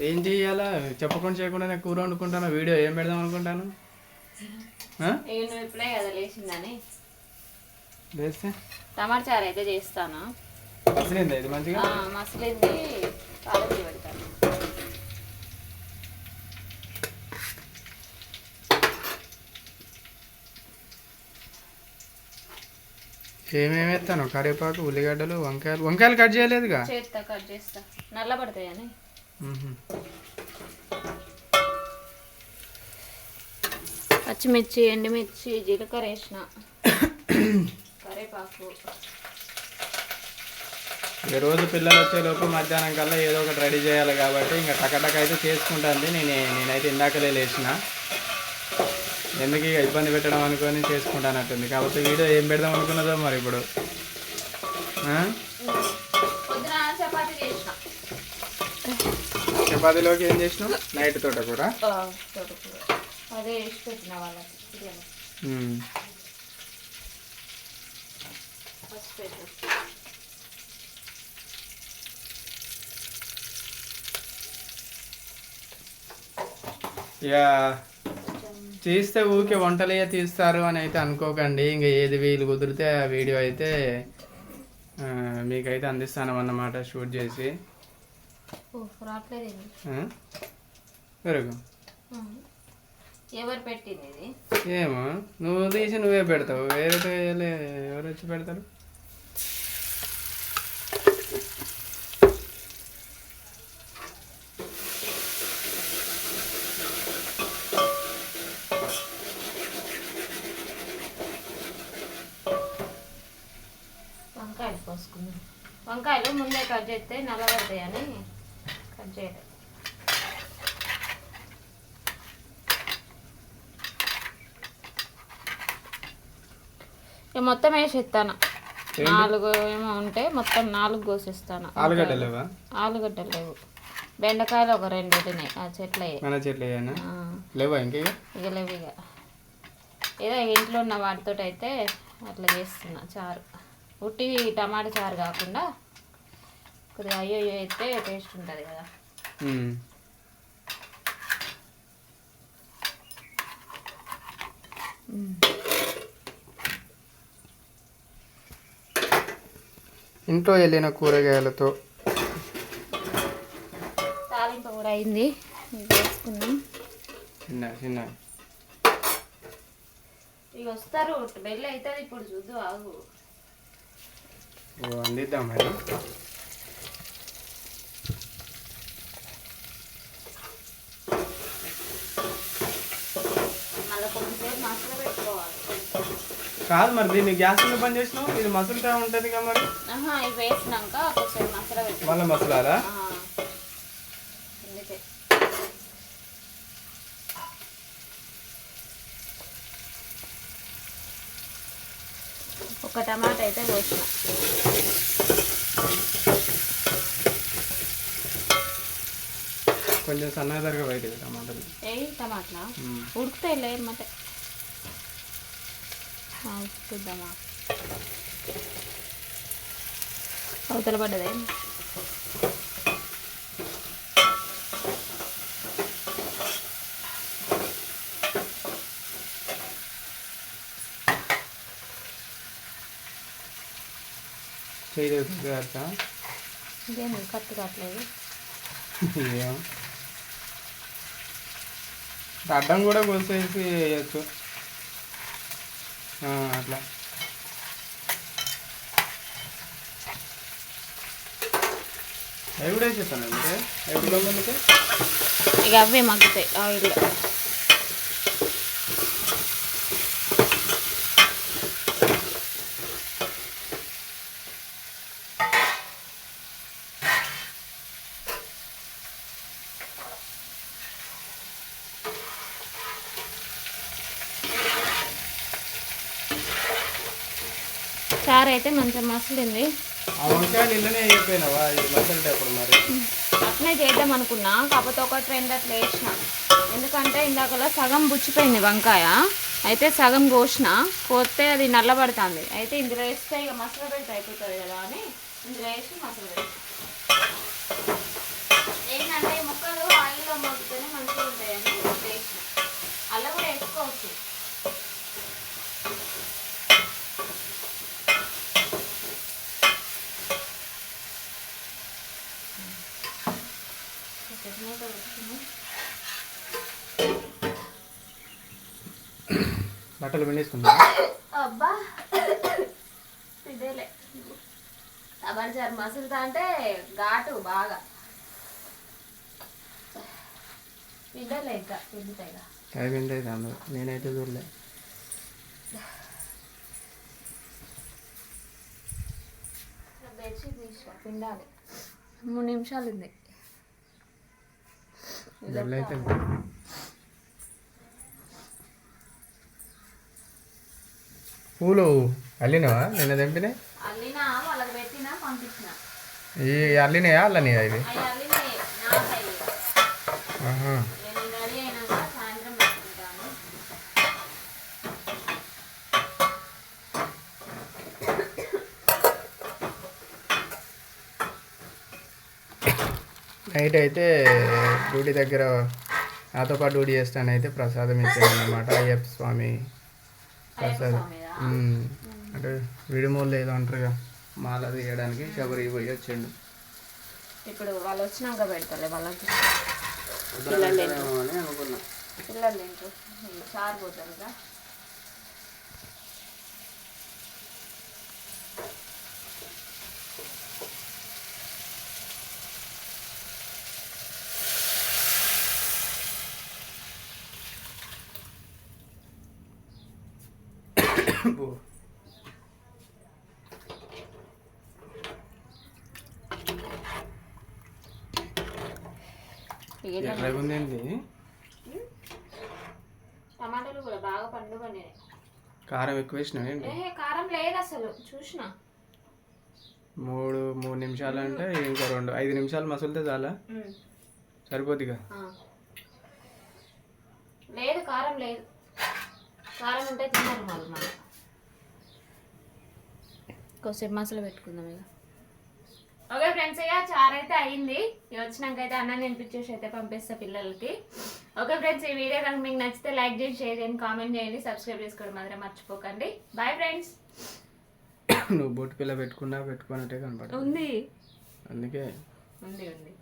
ఏం చెయ్యాలా? చెప్పకుండా చేయకుండా నేను కూర వండుకుంటాను? వీడియో ఏం పెడదాం అనుకుంటాను? ఆ? ఇక నువ్వు ఇప్పుడే కదా లేచిందని. లేస్తే? టమాటా చారు అయితే చేస్తాను. ఇది మంచిగా? మసలింది. పెడతాను. ఏమేమి ఎత్తాను కరివేపాకు ఉల్లిగడ్డలు వంకాయలు. వంకాయలు కట్ చేయలేదుగా? చేస్తా కట్ చేస్తా. నల్లబడతాయని మ్మ్హ. పచ్చిమిర్చి ఎండుమిర్చి జీలకర్ర వేసిన. కరేపాకు. ఈ రోజు పిల్లలు వచ్చే లోపు మధ్యాహ్నం కల్లా ఏదో ఒకటి రెడీ చేయాలి కాబట్టి ఇంకా టకటక అయితే చేసుకుంటాను నేను నేనైతే ఇందాకలే లేచిన. ఎందుకు ఇక ఇబ్బంది పెట్టడం అనుకొని చేసుకుంటానట్టుంది. కాబట్టి వీడియో ఏం పెడదాం అనుకున్నదో మరి ఇప్పుడు ఆ? పొద్దున చపాతీ చేసిన చపాతీలోకి ఏం చేసినావు? నైట్ తోట కూర? తోటకూర అదే వేసి పెట్టిన వాళ్ళకి పిల్లలు మ్మ్. ఫస్ట్ పెట్టు ఇక తీస్తే ఊకే వంటలే తీస్తారు అని అయితే అనుకోకండి. ఇంకా ఏది వీలు కుదిరితే ఆ వీడియో అయితే మీకైతే అందిస్తాను అన్నమాట షూట్ చేసి. రావట్లేదు ఎవరు పెట్టింది ఇది? ఏమో నువ్వు తీసి నువ్వే పెడతావు. వేరే ఎవరు వచ్చి పెడతారు? వంకాయలు కోసుకుందాం. వంకాయలు ముందే కట్ చేస్తే నల్లబడతాయని చేయడం ఇక మొత్తం వేసేస్తాను. నాలుగు ఏమో ఉంటే మొత్తం నాలుగు కోసిస్తాను. ఆలుగడ్డలు లేవా? ఆలుగడ్డలు లేవు. బెండకాయలు ఒక రెండు ఉంటున్నాయి ఆ చెట్లు. లేవా ఇంకా ఇక? ఇక లేవు ఇక. ఏదో ఇంట్లో ఉన్న వాటితో అయితే అట్లా చేస్తున్నా చారు. ఉట్టి టమాటా చారు కాకుండా కొద్దిగా అయ్యో అయ్యో అయితే టేస్ట్ ఉంటుంది కదా. ఇంట్లో వెళ్ళిన కూరగాయలతో తాలింపు కూడా అయింది. చిన్న చిన్న ఇక వస్తారు. బెల్ అవుతుంది. ఇప్పుడు చూద్దు ఆగు. అందిద్దాం మరి మళ్ళీ కొంచెంసేపు మసాలా పెట్టుకోవాలి కాదు మరి దీన్ని గ్యాస్ మీద పని చేసినావు? ఇది మసులుతా ఉంటుంది కదా మరి. ఆహా ఇవి వేసినాక మసాలా మళ్ళీ. అందుకే. ఒక టమాటా అయితే కోసిన కొంచెం సన్నగా తరగా బయట టమాటాలు ఏ టమాటా? మ్మ్. ఉడుకుతాయిలే మటే? చూద్దామా? అవతల పడ్డదే? చేయలేదు అర్థ ఇదేంది కత్తి కావట్లేదు అడ్డం కూడా కోసేసి వేయచ్చు. అట్లా. అవి కూడా వేసేస్తాను అంటే ఎప్పుడు ఇక అవే మగ్గుతాయి ఆయిల్ చారు అయితే మంచిగా మసలింది అట్లనే చేద్దాం అనుకున్నా కాకపోతే ఒకటి రెండు అట్లా వేసిన. ఎందుకంటే ఇందాకలా సగం బుచ్చిపోయింది వంకాయ. అయితే సగం కోసిన కోస్తే అది నల్లబడుతుంది. అయితే ఇందులో వేస్తే ఇక మసలు పెట్టి అయిపోతుంది కదా అని ఇందులో వేసి మసలు పెడతాం. ఏంటంటే ముక్కలు ఆయిల్లో మగ్గుతూనే మంచిగా ఉంటాయని అలా కూడా బట్టలు పిండేసుకుంటా అబ్బా ఇదేలే. చారు మసులుతా అంటే ఘాటు బాగా. పిండలే ఇంకా పిండుతాయి ఇక. అవి పిండి అయితే అందరూ. నేనైతే చూడలే. బెడ్షీట్ తీసుకో పిండాలి. మూడు నిమిషాలు ఉంది అయితే పూలు అల్లినవా? నిన్న తెంపినాయి? ఈ అల్లినాయా అల్లనియా ఇది నైట్ అయితే డ్యూటీ దగ్గర నాతో పాటు డ్యూటీ చేస్తానైతే ప్రసాదం ఇచ్చాను అనమాట అయ్యప్ప స్వామి ప్రసాదం. అంటే విడిమూలు ఏదో అంటారుగా మాల తీయడానికి శబరి పోయి వచ్చిండు. ఇప్పుడు వాళ్ళు వచ్చినాక పెడతాలే వాళ్ళకి. పిల్లలు అనుకున్నా. పిల్లలు చారు పోతారు కదా. ఎలాగుందండి టమాటాలు కూడా బాగా పండు పండినాయి. కారం ఎక్కువ ఏ కారం లేదు అసలు. చూసిన. మూడు మూడు నిమిషాలు అంటే ఇంకా రెండు ఐదు నిమిషాలు మసులితే చాలా? సరిపోద్దిగా. లేదు కారం లేదు. కారం ఉంటే తిన్నారు వాళ్ళు మనం కొద్దిసేపు మసాలా పెట్టుకుందాం ఇక. ఓకే ఫ్రెండ్స్ ఇక చారు అయితే అయింది. ఇక వచ్చినాక అయితే అన్నం తినిపించేసి అయితే పంపిస్తా పిల్లలకి. ఓకే ఫ్రెండ్స్ ఈ వీడియో కనుక మీకు నచ్చితే లైక్ చేయండి షేర్ చేయండి కామెంట్ చేయండి సబ్స్క్రైబ్ చేసుకోవడం మాత్రం మర్చిపోకండి. బాయ్ ఫ్రెండ్స్ నువ్వు బొట్టు పిల్ల పెట్టుకున్నా పెట్టుకున్నట్టే కనపడ ఉంది. అందుకే. ఉంది ఉంది.